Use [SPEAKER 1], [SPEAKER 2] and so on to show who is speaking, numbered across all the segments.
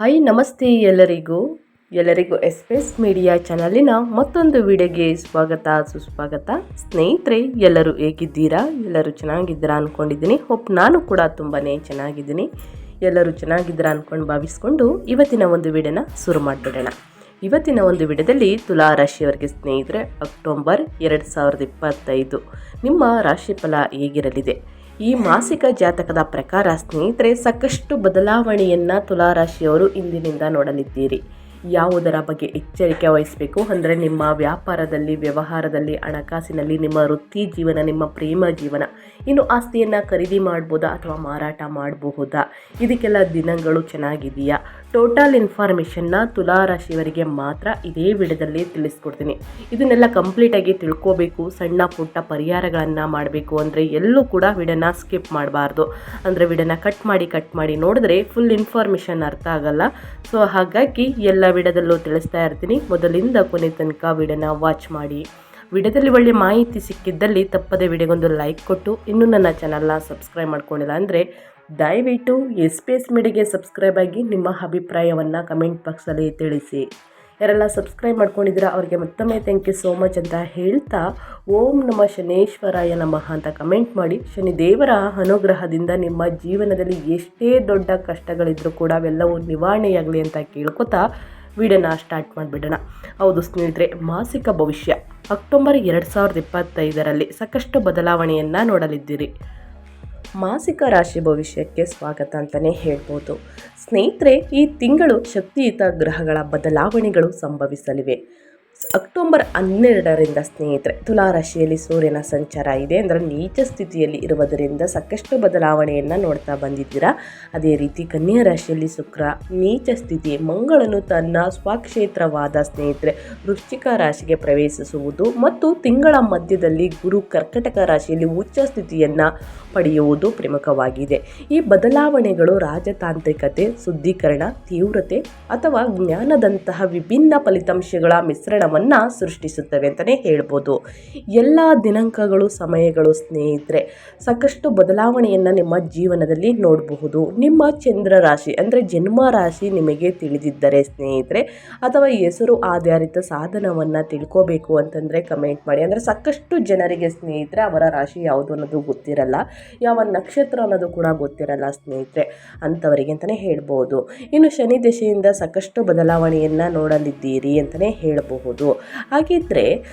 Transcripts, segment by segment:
[SPEAKER 1] Hi, ನಮಸ್ತೆ ಎಲ್ಲರಿಗೂ. ಎಲ್ಲರಿಗೂ ಎಸ್ಪೆಸ್ ಮೀಡಿಯಾ ಚಾನಲಿನ ಮತ್ತೊಂದು ವಿಡಿಯೋಗೆ ಸ್ವಾಗತ, ಸುಸ್ವಾಗತ. ಸ್ನೇಹಿತರೆ, ಎಲ್ಲರೂ ಹೇಗಿದ್ದೀರಾ? ಎಲ್ಲರೂ ಚೆನ್ನಾಗಿದ್ದೀರಾ ಅಂದ್ಕೊಂಡಿದ್ದೀನಿ ಹೋಪ್ ನಾನು ಕೂಡ ತುಂಬಾ ಚೆನ್ನಾಗಿದ್ದೀನಿ. ಎಲ್ಲರೂ ಚೆನ್ನಾಗಿದ್ದೀರಾ ಅಂದ್ಕೊಂಡು ಭಾವಿಸ್ಕೊಂಡು ಇವತ್ತಿನ ಒಂದು ವಿಡಿಯೋನ ಶುರು ಮಾಡಿಬಿಡೋಣ. ಇವತ್ತಿನ ಒಂದು ವಿಡಿಯೋದಲ್ಲಿ ತುಲಾ ರಾಶಿಯವರಿಗೆ ಸ್ನೇಹಿತರೆ, ಅಕ್ಟೋಬರ್ ಎರಡು ಸಾವಿರದ ಇಪ್ಪತ್ತೈದು. ನಿಮ್ಮ ರಾಶಿಫಲ ಹೇಗಿರಲಿದೆ? ಈ ಮಾಸಿಕ ಜಾತಕದ ಪ್ರಕಾರ ಸ್ನೇಹಿತರೆ, ಸಾಕಷ್ಟು ಬದಲಾವಣೆಯನ್ನು ತುಲಾರಾಶಿಯವರು ಇಂದಿನಿಂದ ನೋಡಲಿದ್ದೀರಿ. ಯಾವುದರ ಬಗ್ಗೆ ಎಚ್ಚರಿಕೆ ವಹಿಸಬೇಕು ಅಂದರೆ ನಿಮ್ಮ ವ್ಯಾಪಾರದಲ್ಲಿ, ವ್ಯವಹಾರದಲ್ಲಿ, ಹಣಕಾಸಿನಲ್ಲಿ, ನಿಮ್ಮ ವೃತ್ತಿ ಜೀವನ, ನಿಮ್ಮ ಪ್ರೇಮ ಜೀವನ. ಇನ್ನು ಆಸ್ತಿಯನ್ನು ಖರೀದಿ ಮಾಡ್ಬೋದಾ ಅಥವಾ ಮಾರಾಟ ಮಾಡಬಹುದಾ? ಇದಕ್ಕೆಲ್ಲ ದಿನಗಳು ಚೆನ್ನಾಗಿದೆಯಾ? ಟೋಟಲ್ ಇನ್ಫಾರ್ಮೇಷನ್ನ ತುಲಾರಾಶಿಯವರಿಗೆ ಮಾತ್ರ ಇದೇ ವಿಡಿಯೋದಲ್ಲಿ ತಿಳಿಸ್ಕೊಡ್ತೀನಿ. ಇದನ್ನೆಲ್ಲ ಕಂಪ್ಲೀಟಾಗಿ ತಿಳ್ಕೋಬೇಕು, ಸಣ್ಣ ಪುಟ್ಟ ಪರಿಹಾರಗಳನ್ನು ಮಾಡಬೇಕು ಅಂದರೆ ಎಲ್ಲೂ ಕೂಡ ವಿಡಿಯೋನ ಸ್ಕಿಪ್ ಮಾಡಬಾರ್ದು. ಅಂದರೆ ವಿಡಿಯೋನ ಕಟ್ ಮಾಡಿ ಕಟ್ ಮಾಡಿ ನೋಡಿದ್ರೆ ಫುಲ್ ಇನ್ಫಾರ್ಮೇಷನ್ ಅರ್ಥ ಆಗಲ್ಲ. ಸೊ ಹಾಗಾಗಿ ಎಲ್ಲ ವಿಡಿಯೋದಲ್ಲೂ ತಿಳಿಸ್ತಾ ಇರ್ತೀನಿ. ಮೊದಲಿಂದ ಕೊನೆ ತನಕ ವಿಡಿಯೋನ ವಾಚ್ ಮಾಡಿ. ವಿಡಿಯೋದಲ್ಲಿ ಒಳ್ಳೆ ಮಾಹಿತಿ ಸಿಕ್ಕಿದ್ದಲ್ಲಿ ತಪ್ಪದೆ ವಿಡಿಯೋಗೊಂದು ಲೈಕ್ ಕೊಟ್ಟು, ಇನ್ನೂ ನನ್ನ ಚಾನಲ್ನ ಸಬ್ಸ್ಕ್ರೈಬ್ ಮಾಡ್ಕೊಂಡಿಲ್ಲ ಅಂದರೆ ದಯವಿಟ್ಟು ಎಸ್ ಪಿ ಎಸ್ ಮೀಡಿಯಾಗೆ ಸಬ್ಸ್ಕ್ರೈಬ್ ಆಗಿ ನಿಮ್ಮ ಅಭಿಪ್ರಾಯವನ್ನು ಕಮೆಂಟ್ ಬಾಕ್ಸಲ್ಲಿ ತಿಳಿಸಿ. ಯಾರೆಲ್ಲ ಸಬ್ಸ್ಕ್ರೈಬ್ ಮಾಡ್ಕೊಂಡಿದ್ದೀರಾ, ಅವರಿಗೆ ಮತ್ತೊಮ್ಮೆ ಥ್ಯಾಂಕ್ ಯು ಸೋ ಮಚ್ ಅಂತ ಹೇಳ್ತಾ ಓಂ ನಮ ಶನೇಶ್ವರಾಯ ನಮಃ ಅಂತ ಕಮೆಂಟ್ ಮಾಡಿ. ಶನಿ ದೇವರ ಅನುಗ್ರಹದಿಂದ ನಿಮ್ಮ ಜೀವನದಲ್ಲಿ ಎಷ್ಟೇ ದೊಡ್ಡ ಕಷ್ಟಗಳಿದ್ರೂ ಕೂಡ ಅವೆಲ್ಲವೂ ನಿವಾರಣೆಯಾಗಲಿ ಅಂತ ಕೇಳ್ಕೊತಾ ವಿಡಿಯೋನ ಸ್ಟಾರ್ಟ್ ಮಾಡಿಬಿಡೋಣ. ಹೌದು ಸ್ನೇಹಿತರೆ, ಮಾಸಿಕ ಭವಿಷ್ಯ. ಅಕ್ಟೋಬರ್ ಎರಡು ಸಾವಿರದ ಇಪ್ಪತ್ತೈದರಲ್ಲಿ ಸಾಕಷ್ಟು ಬದಲಾವಣೆಯನ್ನು ನೋಡಲಿದ್ದೀರಿ. ಮಾಸಿಕ ರಾಶಿ ಭವಿಷ್ಯಕ್ಕೆ ಸ್ವಾಗತ ಅಂತಲೇ ಹೇಳ್ಬೋದು. ಸ್ನೇಹಿತರೆ, ಈ ತಿಂಗಳು ಶಕ್ತಿಯುತ ಗ್ರಹಗಳ ಬದಲಾವಣೆಗಳು ಸಂಭವಿಸಲಿವೆ. ಅಕ್ಟೋಬರ್ ಹನ್ನೆರಡರಿಂದ ಸ್ನೇಹಿತರೆ, ತುಲಾರಾಶಿಯಲ್ಲಿ ಸೂರ್ಯನ ಸಂಚಾರ ಇದೆ. ಅಂದರೆ ನೀಚ ಸ್ಥಿತಿಯಲ್ಲಿ ಇರುವುದರಿಂದ ಸಾಕಷ್ಟು ಬದಲಾವಣೆಯನ್ನು ನೋಡ್ತಾ ಬಂದಿದ್ದೀರಾ. ಅದೇ ರೀತಿ ಕನ್ಯಾ ರಾಶಿಯಲ್ಲಿ ಶುಕ್ರ, ನೀಚ ಸ್ಥಿತಿ, ಮಂಗಳನು ತನ್ನ ಸ್ವಕ್ಷೇತ್ರವಾದ ಸ್ನೇಹಿತರೆ, ವೃಶ್ಚಿಕ ರಾಶಿಗೆ ಪ್ರವೇಶಿಸುವುದು ಮತ್ತು ತಿಂಗಳ ಮಧ್ಯದಲ್ಲಿ ಗುರು ಕರ್ಕಟಕ ರಾಶಿಯಲ್ಲಿ ಉಚ್ಚ ಸ್ಥಿತಿಯನ್ನು ಪಡೆಯುವುದು ಪ್ರಮುಖವಾಗಿದೆ. ಈ ಬದಲಾವಣೆಗಳು ರಾಜತಾಂತ್ರಿಕತೆ, ಶುದ್ಧೀಕರಣ, ತೀವ್ರತೆ ಅಥವಾ ಜ್ಞಾನದಂತಹ ವಿಭಿನ್ನ ಫಲಿತಾಂಶಗಳ ಮಿಶ್ರಣವನ್ನು ಸೃಷ್ಟಿಸುತ್ತವೆ ಅಂತಲೇ ಹೇಳ್ಬೋದು. ಎಲ್ಲ ದಿನಾಂಕಗಳು, ಸಮಯಗಳು ಸ್ನೇಹಿತರೆ, ಸಾಕಷ್ಟು ಬದಲಾವಣೆಯನ್ನು ನಿಮ್ಮ ಜೀವನದಲ್ಲಿ ನೋಡಬಹುದು. ನಿಮ್ಮ ಚಂದ್ರ ರಾಶಿ ಅಂದರೆ ಜನ್ಮ ರಾಶಿ ನಿಮಗೆ ತಿಳಿದಿದ್ದರೆ ಸ್ನೇಹಿತರೆ, ಅಥವಾ ಹೆಸರು ಆಧಾರಿತ ಸಾಧನವನ್ನು ತಿಳ್ಕೋಬೇಕು ಅಂತಂದರೆ ಕಮೆಂಟ್ ಮಾಡಿ. ಅಂದರೆ ಸಾಕಷ್ಟು ಜನರಿಗೆ ಸ್ನೇಹಿತರೆ, ಅವರ ರಾಶಿ ಯಾವುದು ಅನ್ನೋದು ಗೊತ್ತಿರಲ್ಲ. ಯಾವ ನಕ್ಷತ್ರ ಅನ್ನೋದು ಕೂಡ ಗೊತ್ತಿರಲ್ಲ ಸ್ನೇಹಿತರೆ, ಅಂಥವರಿಗೆ ಅಂತಲೇ ಹೇಳ್ಬೋದು. ಇನ್ನು ಶನಿ ದಶೆಯಿಂದ ಸಾಕಷ್ಟು ಬದಲಾವಣೆಯನ್ನು ನೋಡಲಿದ್ದೀರಿ ಅಂತಲೇ ಹೇಳಬಹುದು. ಹಾಗಿದ್ದರೆ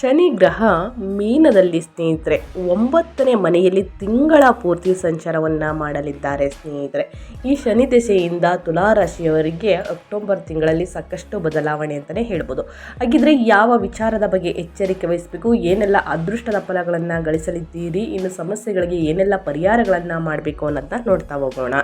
[SPEAKER 1] ಶನಿ ಗ್ರಹ ಮೀನದಲ್ಲಿ ಸ್ನೇಹಿತರೆ, ಒಂಬತ್ತನೇ ಮನೆಯಲ್ಲಿ ತಿಂಗಳ ಪೂರ್ತಿ ಸಂಚಾರವನ್ನು ಮಾಡಲಿದ್ದಾರೆ ಸ್ನೇಹಿತರೆ. ಈ ಶನಿ ದೆಸೆಯಿಂದ ತುಲಾರಾಶಿಯವರಿಗೆ ಅಕ್ಟೋಬರ್ ತಿಂಗಳಲ್ಲಿ ಸಾಕಷ್ಟು ಬದಲಾವಣೆ ಅಂತಲೇ ಹೇಳ್ಬೋದು. ಹಾಗಿದ್ರೆ ಯಾವ ವಿಚಾರದ ಬಗ್ಗೆ ಎಚ್ಚರಿಕೆ ವಹಿಸಬೇಕು, ಏನೆಲ್ಲ ಅದೃಷ್ಟದ ಫಲಗಳನ್ನು ಗಳಿಸಲಿದ್ದೀರಿ, ಇನ್ನು ಸಮಸ್ಯೆಗಳಿಗೆ ಏನೆಲ್ಲ ಪರಿಹಾರಗಳನ್ನು ಮಾಡಬೇಕು ಅನ್ನೋದನ್ನ ನೋಡ್ತಾ ಹೋಗೋಣ.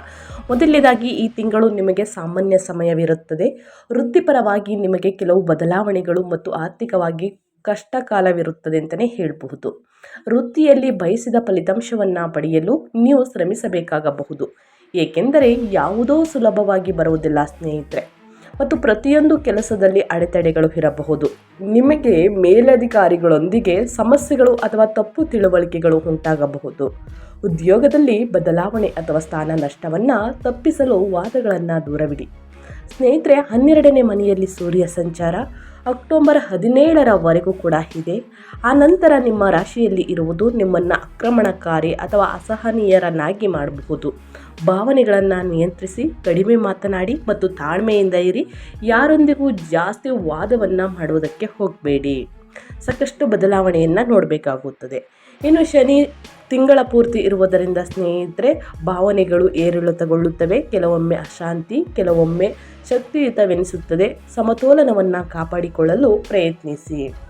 [SPEAKER 1] ಮೊದಲನೇದಾಗಿ, ಈ ತಿಂಗಳು ನಿಮಗೆ ಸಾಮಾನ್ಯ ಸಮಯವಿರುತ್ತದೆ. ವೃತ್ತಿಪರವಾಗಿ ನಿಮಗೆ ಕೆಲವು ಬದಲಾವಣೆಗಳು ಮತ್ತು ಆರ್ಥಿಕವಾಗಿ ಕಷ್ಟ ಕಾಲವಿರುತ್ತದೆ ಅಂತಲೇ ಹೇಳಬಹುದು. ವೃತ್ತಿಯಲ್ಲಿ ಬಯಸಿದ ಫಲಿತಾಂಶವನ್ನು ಪಡೆಯಲು ನೀವು ಶ್ರಮಿಸಬೇಕಾಗಬಹುದು. ಏಕೆಂದರೆ ಯಾವುದೋ ಸುಲಭವಾಗಿ ಬರುವುದಿಲ್ಲ ಸ್ನೇಹಿತರೆ. ಮತ್ತು ಪ್ರತಿಯೊಂದು ಕೆಲಸದಲ್ಲಿ ಅಡೆತಡೆಗಳು ಇರಬಹುದು. ನಿಮಗೆ ಮೇಲಧಿಕಾರಿಗಳೊಂದಿಗೆ ಸಮಸ್ಯೆಗಳು ಅಥವಾ ತಪ್ಪು ತಿಳುವಳಿಕೆಗಳು ಉಂಟಾಗಬಹುದು. ಉದ್ಯೋಗದಲ್ಲಿ ಬದಲಾವಣೆ ಅಥವಾ ಸ್ಥಾನ ನಷ್ಟವನ್ನು ತಪ್ಪಿಸಲು ವಾದಗಳನ್ನು ದೂರವಿಡಿ. ಸ್ನೇಹಿತರೆ, ಹನ್ನೆರಡನೇ ಮನೆಯಲ್ಲಿ ಸೂರ್ಯ ಸಂಚಾರ ಅಕ್ಟೋಬರ್ ಹದಿನೇಳರವರೆಗೂ ಕೂಡ ಇದೆ. ಆ ನಂತರ ನಿಮ್ಮ ರಾಶಿಯಲ್ಲಿ ಇರುವುದು ನಿಮ್ಮನ್ನು ಆಕ್ರಮಣಕಾರಿ ಅಥವಾ ಅಸಹನೀಯರನ್ನಾಗಿ ಮಾಡಬಹುದು. ಭಾವನೆಗಳನ್ನು ನಿಯಂತ್ರಿಸಿ, ಕಡಿಮೆ ಮಾತನಾಡಿ ಮತ್ತು ತಾಳ್ಮೆಯಿಂದ ಇರಿ. ಯಾರೊಂದಿಗೂ ಜಾಸ್ತಿ ವಾದವನ್ನು ಮಾಡುವುದಕ್ಕೆ ಹೋಗಬೇಡಿ. ಸಾಕಷ್ಟು ಬದಲಾವಣೆಯನ್ನು ನೋಡಬೇಕಾಗುತ್ತದೆ. ಇನ್ನು ಶನಿ ತಿಂಗಳ ಪೂರ್ತಿ ಇರುವುದರಿಂದ ಸ್ನೇಹಿತರೆ, ಭಾವನೆಗಳು ಏರಿಳಿತಗೊಳ್ಳುತ್ತವೆ. ಕೆಲವೊಮ್ಮೆ ಅಶಾಂತಿ, ಕೆಲವೊಮ್ಮೆ ಶಕ್ತಿಯುತವೆನಿಸುತ್ತದೆ ಸಮತೋಲನವನ್ನು ಕಾಪಾಡಿಕೊಳ್ಳಲು ಪ್ರಯತ್ನಿಸಿ.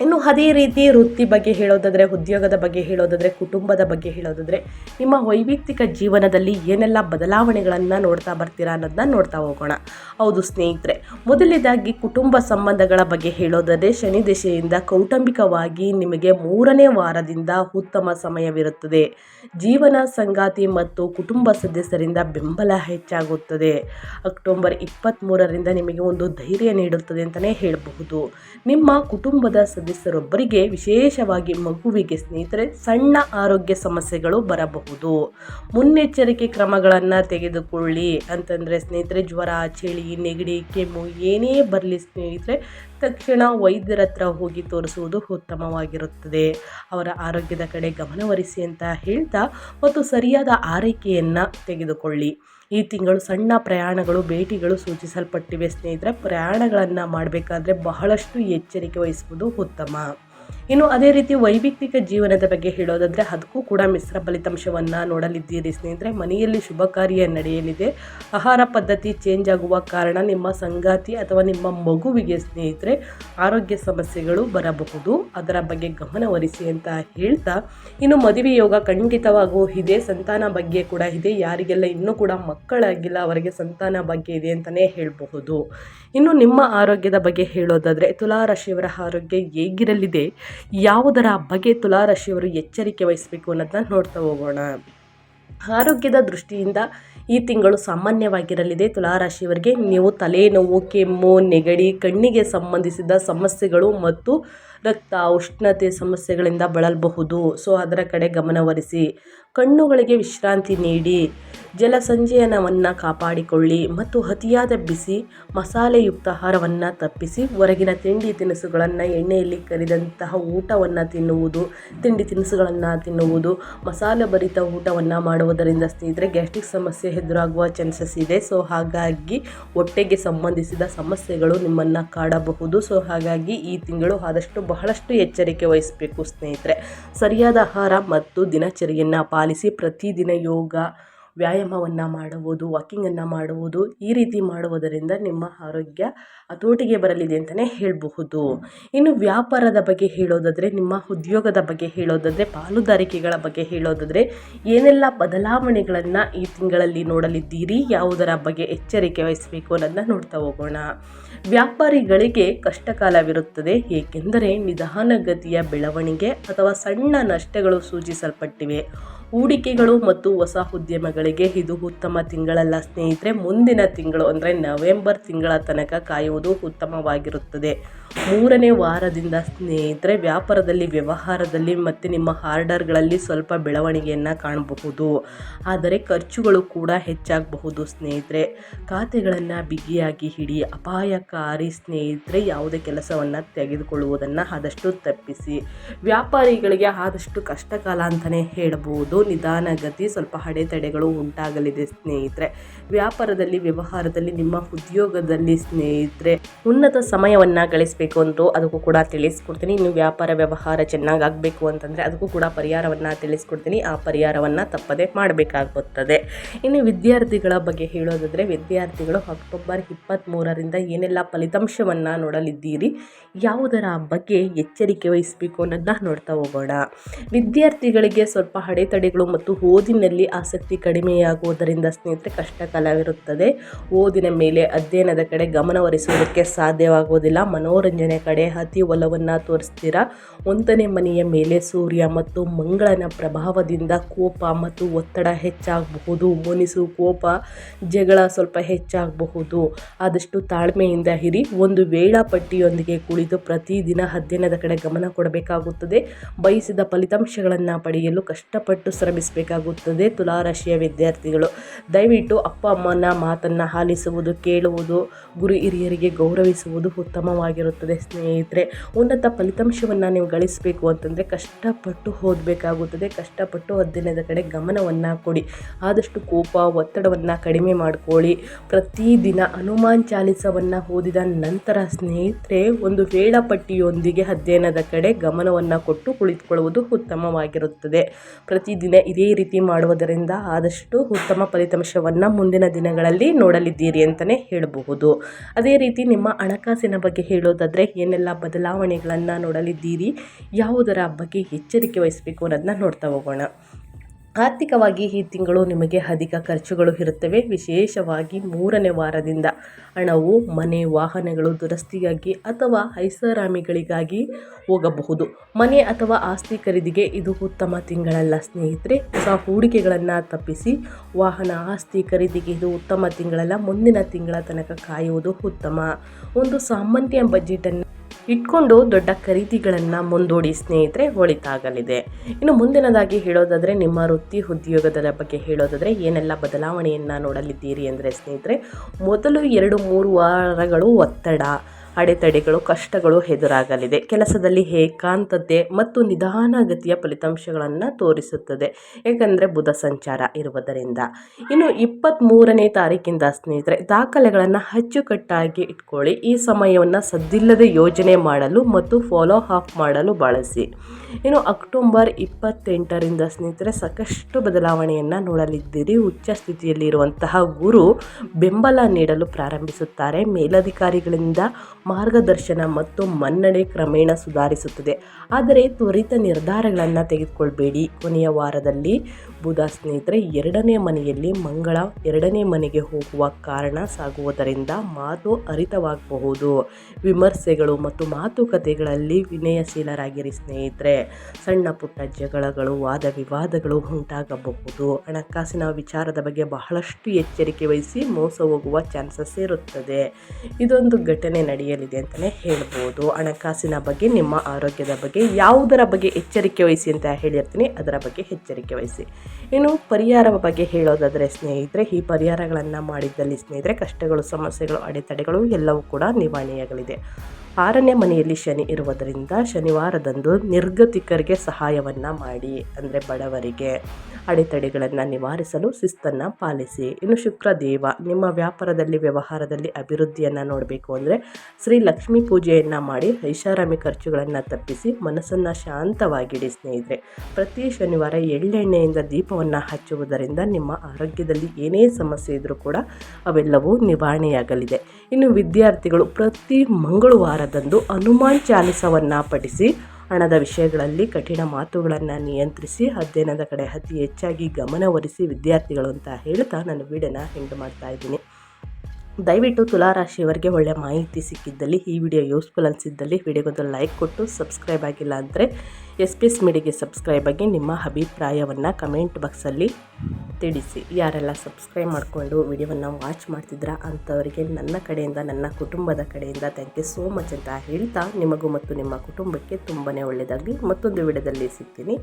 [SPEAKER 1] ಇನ್ನು ಅದೇ ರೀತಿ ವೃತ್ತಿ ಬಗ್ಗೆ ಹೇಳೋದಾದರೆ, ಉದ್ಯೋಗದ ಬಗ್ಗೆ ಹೇಳೋದಾದರೆ, ಕುಟುಂಬದ ಬಗ್ಗೆ ಹೇಳೋದಾದರೆ, ನಿಮ್ಮ ವೈಯಕ್ತಿಕ ಜೀವನದಲ್ಲಿ ಏನೆಲ್ಲ ಬದಲಾವಣೆಗಳನ್ನು ನೋಡ್ತಾ ಬರ್ತೀರಾ ಅನ್ನೋದನ್ನ ನೋಡ್ತಾ ಹೋಗೋಣ. ಹೌದು ಸ್ನೇಹಿತರೆ ಮೊದಲನೇದಾಗಿ ಕುಟುಂಬ ಸಂಬಂಧಗಳ ಬಗ್ಗೆ ಹೇಳೋದಾದರೆ, ಶನಿ ದಶೆಯಿಂದ ಕೌಟುಂಬಿಕವಾಗಿ ನಿಮಗೆ ಮೂರನೇ ವಾರದಿಂದ ಉತ್ತಮ ಸಮಯವಿರುತ್ತದೆ. ಜೀವನ ಸಂಗಾತಿ ಮತ್ತು ಕುಟುಂಬ ಸದಸ್ಯರಿಂದ ಬೆಂಬಲ ಹೆಚ್ಚಾಗುತ್ತದೆ. ಅಕ್ಟೋಬರ್ ಇಪ್ಪತ್ತ್ಮೂರರಿಂದ ನಿಮಗೆ ಒಂದು ಧೈರ್ಯ ನೀಡುತ್ತದೆ ಅಂತಲೇ ಹೇಳಬಹುದು. ನಿಮ್ಮ ಕುಟುಂಬದ ಸದಸ್ಯರೊಬ್ಬರಿಗೆ ವಿಶೇಷವಾಗಿ ಮಗುವಿಗೆ ಸ್ನೇಹಿತರೆ ಸಣ್ಣ ಆರೋಗ್ಯ ಸಮಸ್ಯೆಗಳು ಬರಬಹುದು. ಮುನ್ನೆಚ್ಚರಿಕೆ ಕ್ರಮಗಳನ್ನು ತೆಗೆದುಕೊಳ್ಳಿ. ಅಂತಂದರೆ ಸ್ನೇಹಿತರೆ ಜ್ವರ, ಚಳಿ, ನೆಗಡಿ, ಕೆಮ್ಮು ಏನೇ ಬರಲಿ ಸ್ನೇಹಿತರೆ ತಕ್ಷಣ ವೈದ್ಯರ ಹತ್ರ ಹೋಗಿ ತೋರಿಸುವುದು ಉತ್ತಮವಾಗಿರುತ್ತದೆ. ಅವರ ಆರೋಗ್ಯದ ಕಡೆ ಗಮನವರಿಸಿ ಅಂತ ಹೇಳ್ತಾ ಮತ್ತು ಸರಿಯಾದ ಆರೈಕೆಯನ್ನು ತೆಗೆದುಕೊಳ್ಳಿ. ಈ ತಿಂಗಳು ಸಣ್ಣ ಪ್ರಯಾಣಗಳು ಭೇಟಿಗಳು ಸೂಚಿಸಲ್ಪಟ್ಟಿವೆ ಸ್ನೇಹಿತರೆ. ಪ್ರಯಾಣಗಳನ್ನು ಮಾಡಬೇಕಾದ್ರೆ ಬಹಳಷ್ಟು ಎಚ್ಚರಿಕೆ ವಹಿಸುವುದು ಉತ್ತಮ. ಇನ್ನು ಅದೇ ರೀತಿ ವೈಯಕ್ತಿಕ ಜೀವನದ ಬಗ್ಗೆ ಹೇಳೋದಾದರೆ ಅದಕ್ಕೂ ಕೂಡ ಮಿಶ್ರ ಫಲಿತಾಂಶವನ್ನು ನೋಡಲಿದ್ದೀರಿ ಸ್ನೇಹಿತರೆ. ಮನೆಯಲ್ಲಿ ಶುಭ ಕಾರ್ಯ ನಡೆಯಲಿದೆ. ಆಹಾರ ಪದ್ಧತಿ ಚೇಂಜ್ ಆಗುವ ಕಾರಣ ನಿಮ್ಮ ಸಂಗಾತಿ ಅಥವಾ ನಿಮ್ಮ ಮಗುವಿಗೆ ಸ್ನೇಹಿತರೆ ಆರೋಗ್ಯ ಸಮಸ್ಯೆಗಳು ಬರಬಹುದು. ಅದರ ಬಗ್ಗೆ ಗಮನವರಿಸಿ ಅಂತ ಹೇಳ್ತಾ, ಇನ್ನು ಮದುವೆ ಯೋಗ ಖಂಡಿತವಾಗೂ ಇದೆ. ಸಂತಾನ ಬಗ್ಗೆ ಕೂಡ ಇದೆ. ಯಾರಿಗೆಲ್ಲ ಇನ್ನೂ ಕೂಡ ಮಕ್ಕಳಾಗಿಲ್ಲ, ಅವರಿಗೆ ಸಂತಾನ ಬಗ್ಗೆ ಇದೆ ಅಂತಲೇ ಹೇಳಬಹುದು. ಇನ್ನು ನಿಮ್ಮ ಆರೋಗ್ಯದ ಬಗ್ಗೆ ಹೇಳೋದಾದರೆ, ತುಲಾರಾಶಿಯವರ ಆರೋಗ್ಯ ಹೇಗಿರಲಿದೆ? ಯಾವುದರ ಬಗ್ಗೆ ತುಲಾರಾಶಿಯವರು ಎಚ್ಚರಿಕೆ ವಹಿಸಬೇಕು ಅನ್ನೋದನ್ನ ನೋಡ್ತಾ ಹೋಗೋಣ. ಆರೋಗ್ಯದ ದೃಷ್ಟಿಯಿಂದ ಈ ತಿಂಗಳು ಸಾಮಾನ್ಯವಾಗಿರಲಿದೆ. ತುಲಾರಾಶಿಯವರಿಗೆ ನೀವು ತಲೆನೋವು, ಕೆಮ್ಮು, ನೆಗಡಿ, ಕಣ್ಣಿಗೆ ಸಂಬಂಧಿಸಿದ ಸಮಸ್ಯೆಗಳು ಮತ್ತು ರಕ್ತ ಉಷ್ಣತೆ ಸಮಸ್ಯೆಗಳಿಂದ ಬಳಲಬಹುದು. ಸೊ, ಅದರ ಕಡೆ ಗಮನವರಿಸಿ. ಕಣ್ಣುಗಳಿಗೆ ವಿಶ್ರಾಂತಿ ನೀಡಿ. ಜಲಸಂಚಯನವನ್ನು ಕಾಪಾಡಿಕೊಳ್ಳಿ ಮತ್ತು ಅತಿಯಾದ ಬಿಸಿ ಮಸಾಲೆಯುಕ್ತ ಆಹಾರವನ್ನು ತಪ್ಪಿಸಿ ಹೊರಗಿನ ತಿಂಡಿ ತಿನಿಸುಗಳನ್ನು ಎಣ್ಣೆಯಲ್ಲಿ ಕರಿದಂತಹ ಊಟವನ್ನು ತಿನ್ನುವುದು, ತಿಂಡಿ ತಿನಿಸುಗಳನ್ನು ತಿನ್ನುವುದು ಮಸಾಲೆ ಭರಿತ ಊಟವನ್ನು ಮಾಡುವುದರಿಂದ ಸ್ನೇಹಿತರೆ ಗ್ಯಾಸ್ಟ್ರಿಕ್ ಸಮಸ್ಯೆ ಎದುರಾಗುವ ಚಾನ್ಸಸ್ ಇದೆ. ಸೊ, ಹಾಗಾಗಿ ಹೊಟ್ಟೆಗೆ ಸಂಬಂಧಿಸಿದ ಸಮಸ್ಯೆಗಳು ನಿಮ್ಮನ್ನು ಕಾಡಬಹುದು. ಸೊ, ಹಾಗಾಗಿ ಈ ತಿಂಗಳು ಆದಷ್ಟು ಬಹಳಷ್ಟು ಎಚ್ಚರಿಕೆ ವಹಿಸಬೇಕು ಸ್ನೇಹಿತರೆ. ಸರಿಯಾದ ಆಹಾರ ಮತ್ತು ದಿನಚರಿಯನ್ನು ಪಾಲಿಸಿ ಪ್ರತಿದಿನ ಯೋಗ ವ್ಯಾಯಾಮವನ್ನು ಮಾಡುವುದು ವಾಕಿಂಗನ್ನು ಮಾಡುವುದು ಈ ರೀತಿ ಮಾಡುವುದರಿಂದ ನಿಮ್ಮ ಆರೋಗ್ಯ ಹತೋಟಿಗೆ ಬರಲಿದೆ ಅಂತಲೇ ಹೇಳಬಹುದು. ಇನ್ನು ವ್ಯಾಪಾರದ ಬಗ್ಗೆ ಹೇಳೋದಾದರೆ, ನಿಮ್ಮ ಉದ್ಯೋಗದ ಬಗ್ಗೆ ಹೇಳೋದಾದರೆ, ಪಾಲುದಾರಿಕೆಗಳ ಬಗ್ಗೆ ಹೇಳೋದಾದರೆ, ಏನೆಲ್ಲ ಬದಲಾವಣೆಗಳನ್ನು ಈ ತಿಂಗಳಲ್ಲಿ ನೋಡಲಿದ್ದೀರಿ, ಯಾವುದರ ಬಗ್ಗೆ ಎಚ್ಚರಿಕೆ ವಹಿಸಬೇಕು ಅನ್ನೋದನ್ನ ನೋಡ್ತಾ ಹೋಗೋಣ. ವ್ಯಾಪಾರಿಗಳಿಗೆ ಕಷ್ಟಕಾಲವಿರುತ್ತದೆ, ಏಕೆಂದರೆ ನಿಧಾನಗತಿಯ ಬೆಳವಣಿಗೆ ಅಥವಾ ಸಣ್ಣ ನಷ್ಟಗಳು ಸೂಚಿಸಲ್ಪಟ್ಟಿವೆ. ಹೂಡಿಕೆಗಳು ಮತ್ತು ಹೊಸ ಉದ್ಯಮಗಳಿಗೆ ಇದು ಉತ್ತಮ ತಿಂಗಳಲ್ಲ. ಸ್ನೇಹಿತರೆ, ಮುಂದಿನ ತಿಂಗಳು ಅಂದರೆ ನವೆಂಬರ್ ತಿಂಗಳ ತನಕ ಕಾಯುವುದು ಉತ್ತಮವಾಗಿರುತ್ತದೆ. ಮೂರನೇ ವಾರದಿಂದ ಸ್ನೇಹಿತರೆ, ವ್ಯಾಪಾರದಲ್ಲಿ, ವ್ಯವಹಾರದಲ್ಲಿ ಮತ್ತು ನಿಮ್ಮ ಆರ್ಡರ್ಗಳಲ್ಲಿ ಸ್ವಲ್ಪ ಬೆಳವಣಿಗೆಯನ್ನು ಕಾಣಬಹುದು. ಆದರೆ ಖರ್ಚುಗಳು ಕೂಡ ಹೆಚ್ಚಾಗಬಹುದು ಸ್ನೇಹಿತರೆ. ಖಾತೆಗಳನ್ನು ಬಿಗಿಯಾಗಿ ಹಿಡಿ ಅಪಾಯಕಾರಿ ಸ್ನೇಹಿತರೆ, ಯಾವುದೇ ಕೆಲಸವನ್ನು ತೆಗೆದುಕೊಳ್ಳುವುದನ್ನು ಆದಷ್ಟು ತಪ್ಪಿಸಿ. ವ್ಯಾಪಾರಿಗಳಿಗೆ ಆದಷ್ಟು ಕಷ್ಟಕಾಲ ಅಂತಲೇ ಹೇಳಬಹುದು. ನಿಧಾನಗತಿ, ಸ್ವಲ್ಪ ಅಡೆತಡೆಗಳು ಉಂಟಾಗಲಿದೆ ಸ್ನೇಹಿತರೆ. ವ್ಯಾಪಾರದಲ್ಲಿ, ವ್ಯವಹಾರದಲ್ಲಿ ನಿಮ್ಮ ಉದ್ಯೋಗದಲ್ಲಿ ಸ್ನೇಹಿತರೆ, ಉನ್ನತ ಸಮಯವನ್ನು ಗಳಿಸಬೇಕು. ಅಂತೂ ಅದಕ್ಕೂ ಕೂಡ ತಿಳಿಸ್ಕೊಡ್ತೀನಿ. ಇನ್ನು ವ್ಯಾಪಾರ ವ್ಯವಹಾರ ಚೆನ್ನಾಗಾಗಬೇಕು ಅಂತಂದರೆ ಅದಕ್ಕೂ ಕೂಡ ಪರಿಹಾರವನ್ನು ತಿಳಿಸ್ಕೊಡ್ತೀನಿ. ಆ ಪರಿಹಾರವನ್ನು ತಪ್ಪದೇ ಮಾಡಬೇಕಾಗುತ್ತದೆ ಇನ್ನು ವಿದ್ಯಾರ್ಥಿಗಳ ಬಗ್ಗೆ ಹೇಳೋದಾದರೆ ವಿದ್ಯಾರ್ಥಿಗಳು ಅಕ್ಟೋಬರ್ ಇಪ್ಪತ್ತ್ಮೂರರಿಂದ ಏನೆಲ್ಲ ಫಲಿತಾಂಶವನ್ನು ನೋಡಲಿದ್ದೀರಿ, ಯಾವುದರ ಬಗ್ಗೆ ಎಚ್ಚರಿಕೆ ವಹಿಸಬೇಕು ಅನ್ನೋದನ್ನ ನೋಡ್ತಾ ಹೋಗೋಣ. ವಿದ್ಯಾರ್ಥಿಗಳಿಗೆ ಸ್ವಲ್ಪ ಅಡೆತಡೆಗಳು ಮತ್ತು ಓದಿನಲ್ಲಿ ಆಸಕ್ತಿ ಕಡಿಮೆಯಾಗುವುದರಿಂದ ಸ್ನೇಹಿತರೆ ಕಷ್ಟಕಾಲವಿರುತ್ತದೆ. ಓದಿನ ಮೇಲೆ ಅಧ್ಯಯನದ ಕಡೆ ಗಮನಹರಿಸುವುದಕ್ಕೆ ಸಾಧ್ಯವಾಗುವುದಿಲ್ಲ. ಮನೋರಂಜನೆ ಕಡೆ ಅತಿ ಒಲವನ್ನು ತೋರಿಸ್ತೀರಾ? ಒಂದನೇ ಮನೆಯ ಮೇಲೆ ಸೂರ್ಯ ಮತ್ತು ಮಂಗಳನ ಪ್ರಭಾವದಿಂದ ಕೋಪ ಮತ್ತು ಒತ್ತಡ ಹೆಚ್ಚಾಗಬಹುದು. ಮುನಿಸು ಕೋಪ, ಜಗಳ ಸ್ವಲ್ಪ ಹೆಚ್ಚಾಗಬಹುದು. ಆದಷ್ಟು ತಾಳ್ಮೆಯಿಂದ ಇರಿ. ಒಂದು ವೇಳಾಪಟ್ಟಿಯೊಂದಿಗೆ ಕುಳಿತು ಪ್ರತಿದಿನ ಅಧ್ಯಯನದ ಕಡೆ ಗಮನ ಕೊಡಬೇಕಾಗುತ್ತದೆ. ಬಯಸಿದ ಫಲಿತಾಂಶಗಳನ್ನು ಪಡೆಯಲು ಕಷ್ಟಪಟ್ಟು ಶ್ರಮಿಸಬೇಕಾಗುತ್ತದೆ. ತುಲಾರಾಶಿಯ ವಿದ್ಯಾರ್ಥಿಗಳು, ದಯವಿಟ್ಟು ಅಪ್ಪ, ಅಮ್ಮನ ಮಾತನ್ನು ಆಲಿಸುವುದು, ಕೇಳುವುದು, ಗುರು ಹಿರಿಯರಿಗೆ ಗೌರವಿಸುವುದು ಉತ್ತಮವಾಗಿರುತ್ತದೆ. ಸ್ನೇಹಿತರೆ. ಉನ್ನತ ಫಲಿತಾಂಶವನ್ನು ನೀವು ಗಳಿಸಬೇಕು ಅಂತಂದರೆ ಕಷ್ಟಪಟ್ಟು ಓದಬೇಕಾಗುತ್ತದೆ. ಕಷ್ಟಪಟ್ಟು ಅಧ್ಯಯನದ ಕಡೆ ಗಮನವನ್ನು ಕೊಡಿ. ಆದಷ್ಟು ಕೋಪ, ಒತ್ತಡವನ್ನು ಕಡಿಮೆ ಮಾಡಿಕೊಳ್ಳಿ. ಪ್ರತಿದಿನ ಹನುಮಾನ್ ಚಾಲಿಸವನ್ನು ಓದಿದ ನಂತರ ಸ್ನೇಹಿತರೆ, ಒಂದು ವೇಳಾಪಟ್ಟಿಯೊಂದಿಗೆ ಅಧ್ಯಯನದ ಕಡೆ ಗಮನವನ್ನು ಕೊಟ್ಟು ಕುಳಿತುಕೊಳ್ಳುವುದು ಉತ್ತಮವಾಗಿರುತ್ತದೆ. ಪ್ರತಿದಿನ ಇದೇ ರೀತಿ ಮಾಡುವುದರಿಂದ ಆದಷ್ಟು ಉತ್ತಮ ಫಲಿತಾಂಶವನ್ನು ಮುಂದಿನ ದಿನಗಳಲ್ಲಿ ನೋಡಲಿದ್ದೀರಿ ಅಂತಲೇ ಹೇಳಬಹುದು. ಅದೇ ರೀತಿ ನಿಮ್ಮ ಹಣಕಾಸಿನ ಬಗ್ಗೆ ಹೇಳೋದಾದರೆ ಏನೆಲ್ಲ ಬದಲಾವಣೆಗಳನ್ನು ನೋಡಲಿದ್ದೀರಿ ಯಾವುದರ ಬಗ್ಗೆ ಎಚ್ಚರಿಕೆ ವಹಿಸಬೇಕು ಅನ್ನೋದನ್ನ ನೋಡ್ತಾ ಹೋಗೋಣ. ಆರ್ಥಿಕವಾಗಿ ಈ ತಿಂಗಳು ನಿಮಗೆ ಅಧಿಕ ಖರ್ಚುಗಳು ಇರುತ್ತವೆ. ವಿಶೇಷವಾಗಿ ಮೂರನೇ ವಾರದಿಂದ. ಹಣವು ಮನೆ, ವಾಹನಗಳು ದುರಸ್ತಿಗಾಗಿ ಅಥವಾ ಐಷಾರಾಮಿಗಳಿಗಾಗಿ ಹೋಗಬಹುದು. ಮನೆ ಅಥವಾ ಆಸ್ತಿ ಖರೀದಿಗೆ ಇದು ಉತ್ತಮ ತಿಂಗಳಲ್ಲ ಸ್ನೇಹಿತರೆ. ಹೊಸ ಹೂಡಿಕೆಗಳನ್ನು ತಪ್ಪಿಸಿ ವಾಹನ ಆಸ್ತಿ ಖರೀದಿಗೆ ಇದು ಉತ್ತಮ ತಿಂಗಳಲ್ಲ. ಮುಂದಿನ ತಿಂಗಳ ತನಕ ಕಾಯುವುದು ಉತ್ತಮ. ಒಂದು ಸಾಮಾನ್ಯ ಬಜೆಟನ್ನು ಇಟ್ಕೊಂಡು ದೊಡ್ಡ ಖರೀದಿಗಳನ್ನು ಮುಂದೂಡಿ ಸ್ನೇಹಿತರೆ ಒಳಿತಾಗಲಿದೆ ಇನ್ನು ಮುಂದಿನದಾಗಿ ಹೇಳೋದಾದರೆ ನಿಮ್ಮ ವೃತ್ತಿ ಉದ್ಯೋಗದ ಬಗ್ಗೆ ಹೇಳೋದಾದರೆ ಏನೆಲ್ಲ ಬದಲಾವಣೆಯನ್ನು ನೋಡಲಿದ್ದೀರಿ ಅಂದರೆ ಸ್ನೇಹಿತರೆ, ಮೊದಲು ಎರಡು ಮೂರು ವಾರಗಳು ಒತ್ತಡ ಅಡೆತಡೆಗಳು, ಕಷ್ಟಗಳು ಎದುರಾಗಲಿದೆ. ಕೆಲಸದಲ್ಲಿ ಏಕಾಂತತೆ ಮತ್ತು ನಿಧಾನಗತಿಯ ಫಲಿತಾಂಶಗಳನ್ನು ತೋರಿಸುತ್ತದೆ. ಏಕೆಂದರೆ ಬುಧ ಸಂಚಾರ ಇರುವುದರಿಂದ. ಇನ್ನು ಇಪ್ಪತ್ತ್ಮೂರನೇ ತಾರೀಕಿಂದ ಸ್ನೇಹಿತರೆ, ದಾಖಲೆಗಳನ್ನು ಅಚ್ಚುಕಟ್ಟಾಗಿ ಇಟ್ಕೊಳ್ಳಿ. ಈ ಸಮಯವನ್ನು ಸದ್ದಿಲ್ಲದೆ ಯೋಜನೆ ಮಾಡಲು ಮತ್ತು ಫಾಲೋ ಅಪ್ ಮಾಡಲು ಬಳಸಿ. ಇನ್ನು ಅಕ್ಟೋಬರ್ ಇಪ್ಪತ್ತೆಂಟರಿಂದ ಸ್ನೇಹಿತರೆ ಸಾಕಷ್ಟು ಬದಲಾವಣೆಯನ್ನು ನೋಡಲಿದ್ದೀರಿ. ಉಚ್ಚ ಸ್ಥಿತಿಯಲ್ಲಿರುವಂತಹ ಗುರು ಬೆಂಬಲ ನೀಡಲು ಪ್ರಾರಂಭಿಸುತ್ತಾರೆ. ಮೇಲಧಿಕಾರಿಗಳಿಂದ ಮಾರ್ಗದರ್ಶನ ಮತ್ತು ಮನ್ನಣೆ ಕ್ರಮೇಣ ಸುಧಾರಿಸುತ್ತದೆ. ಆದರೆ ತ್ವರಿತ ನಿರ್ಧಾರಗಳನ್ನು ತೆಗೆದುಕೊಳ್ಬೇಡಿ. ಕೊನೆಯ ವಾರದಲ್ಲಿ ಬುಧ ಸ್ನೇಹಿತರೆ ಎರಡನೇ ಮನೆಯಲ್ಲಿ ಮಂಗಳ ಎರಡನೇ ಮನೆಗೆ ಹೋಗುವ ಕಾರಣ ಸಾಗುವುದರಿಂದ ಮಾತು ಅರಿತವಾಗಬಹುದು. ವಿಮರ್ಶೆಗಳು ಮತ್ತು ಮಾತುಕತೆಗಳಲ್ಲಿ ವಿನಯಶೀಲರಾಗಿರಿ ಸ್ನೇಹಿತರೆ. ಸಣ್ಣ ಪುಟ್ಟ ಜಗಳಗಳು ವಾದ ವಿವಾದಗಳು ಉಂಟಾಗಬಹುದು. ಹಣಕಾಸಿನ ವಿಚಾರದ ಬಗ್ಗೆ ಬಹಳಷ್ಟು ಎಚ್ಚರಿಕೆ ವಹಿಸಿ ಮೋಸ ಹೋಗುವ ಚಾನ್ಸಸ್ ಇರುತ್ತದೆ. ಇದೊಂದು ಘಟನೆ ನಡೆಯಲಿದೆ ಅಂತಲೇ ಹೇಳ್ಬೋದು. ಹಣಕಾಸಿನ ಬಗ್ಗೆ, ನಿಮ್ಮ ಆರೋಗ್ಯದ ಬಗ್ಗೆ ಯಾವುದರ ಬಗ್ಗೆ ಎಚ್ಚರಿಕೆ ವಹಿಸಿ ಅಂತ ಹೇಳಿರ್ತೀನಿ. ಅದರ ಬಗ್ಗೆ ಎಚ್ಚರಿಕೆ ವಹಿಸಿ. ಇನ್ನು ಪರಿಹಾರದ ಬಗ್ಗೆ ಹೇಳೋದಾದರೆ ಸ್ನೇಹಿತರೆ, ಈ ಪರಿಹಾರಗಳನ್ನು ಮಾಡಿದ್ದಲ್ಲಿ ಸ್ನೇಹಿತರೆ, ಕಷ್ಟಗಳು, ಸಮಸ್ಯೆಗಳು, ಅಡೆತಡೆಗಳು ಎಲ್ಲವೂ ಕೂಡ ನಿವಾರಣೆಯಾಗಲಿದೆ. ಆರನೇ ಮನೆಯಲ್ಲಿ ಶನಿ ಇರುವುದರಿಂದ ಶನಿವಾರದಂದು ನಿರ್ಗತಿಕರಿಗೆ ಸಹಾಯವನ್ನು ಮಾಡಿ, ಅಂದರೆ ಬಡವರಿಗೆ ಅಡೆತಡೆಗಳನ್ನು ನಿವಾರಿಸಲು ಶಿಸ್ತನ್ನು ಪಾಲಿಸಿ. ಇನ್ನು ಶುಕ್ರ ದೇವ ನಿಮ್ಮ ವ್ಯಾಪಾರದಲ್ಲಿ, ವ್ಯವಹಾರದಲ್ಲಿ ಅಭಿವೃದ್ಧಿಯನ್ನು ನೋಡಬೇಕು ಅಂದರೆ ಶ್ರೀ ಲಕ್ಷ್ಮೀ ಪೂಜೆಯನ್ನು ಮಾಡಿ ಐಷಾರಾಮಿ ಖರ್ಚುಗಳನ್ನು ತಪ್ಪಿಸಿ ಮನಸ್ಸನ್ನು ಶಾಂತವಾಗಿಡಿ ಸ್ನೇಹಿತರೆ. ಪ್ರತಿ ಶನಿವಾರ ಎಳ್ಳೆಣ್ಣೆಯಿಂದ ದೀಪವನ್ನು ಹಚ್ಚುವುದರಿಂದ ನಿಮ್ಮ ಆರೋಗ್ಯದಲ್ಲಿ ಏನೇ ಸಮಸ್ಯೆ ಇದ್ದರೂ ಕೂಡ ಅವೆಲ್ಲವೂ ನಿವಾರಣೆಯಾಗಲಿದೆ. ಇನ್ನು ವಿದ್ಯಾರ್ಥಿಗಳು ಪ್ರತಿ ಮಂಗಳವಾರದಂದು ಹನುಮಾನ್ ಚಾಲಿಸವನ್ನು ಪಠಿಸಿ ಹಣದ ವಿಷಯಗಳಲ್ಲಿ ಕಠಿಣ ಮಾತುಗಳನ್ನು ನಿಯಂತ್ರಿಸಿ ಅಧ್ಯಯನದ ಕಡೆ ಅತಿ ಹೆಚ್ಚಾಗಿ ಗಮನಹರಿಸಿ ವಿದ್ಯಾರ್ಥಿಗಳು ಅಂತ ಹೇಳ್ತಾ ನಾನು ವಿಡಿಯೋನ ಎಂಡ್ ಮಾಡ್ತಾ ಇದ್ದೀನಿ. ದಯವಿಟ್ಟು ತುಲಾರಾಶಿಯವರಿಗೆ ಒಳ್ಳೆಯ ಮಾಹಿತಿ ಸಿಕ್ಕಿದ್ದಲ್ಲಿ ಈ ವಿಡಿಯೋ ಯೂಸ್ಫುಲ್ ಅನಿಸಿದ್ದಲ್ಲಿ ವಿಡಿಯೋಗೊಂದು ಲೈಕ್ ಕೊಟ್ಟು ಸಬ್ಸ್ಕ್ರೈಬ್ ಆಗಿಲ್ಲ ಅಂದರೆ ಎಸ್ ಪಿ ಎಸ್ ಮೀಡಿಯಾಗೆ ಸಬ್ಸ್ಕ್ರೈಬ್ ಆಗಿ ನಿಮ್ಮ ಅಭಿಪ್ರಾಯವನ್ನು ಕಮೆಂಟ್ ಬಾಕ್ಸಲ್ಲಿ ತಿಳಿಸಿ. ಯಾರೆಲ್ಲ ಸಬ್ಸ್ಕ್ರೈಬ್ ಮಾಡಿಕೊಂಡು ವಿಡಿಯೋವನ್ನು ವಾಚ್ ಮಾಡ್ತಿದ್ರ ಅಂಥವರಿಗೆ ನನ್ನ ಕಡೆಯಿಂದ, ನನ್ನ ಕುಟುಂಬದ ಕಡೆಯಿಂದ ಥ್ಯಾಂಕ್ ಯು ಸೋ ಮಚ್ ಅಂತ ಹೇಳ್ತಾ, ನಿಮಗೂ ಮತ್ತು ನಿಮ್ಮ ಕುಟುಂಬಕ್ಕೆ ತುಂಬಾ ಒಳ್ಳೆಯದಾಗಲಿ. ಮತ್ತೊಂದು ವಿಡಿಯೋದಲ್ಲಿ ಸಿಗ್ತೀನಿ.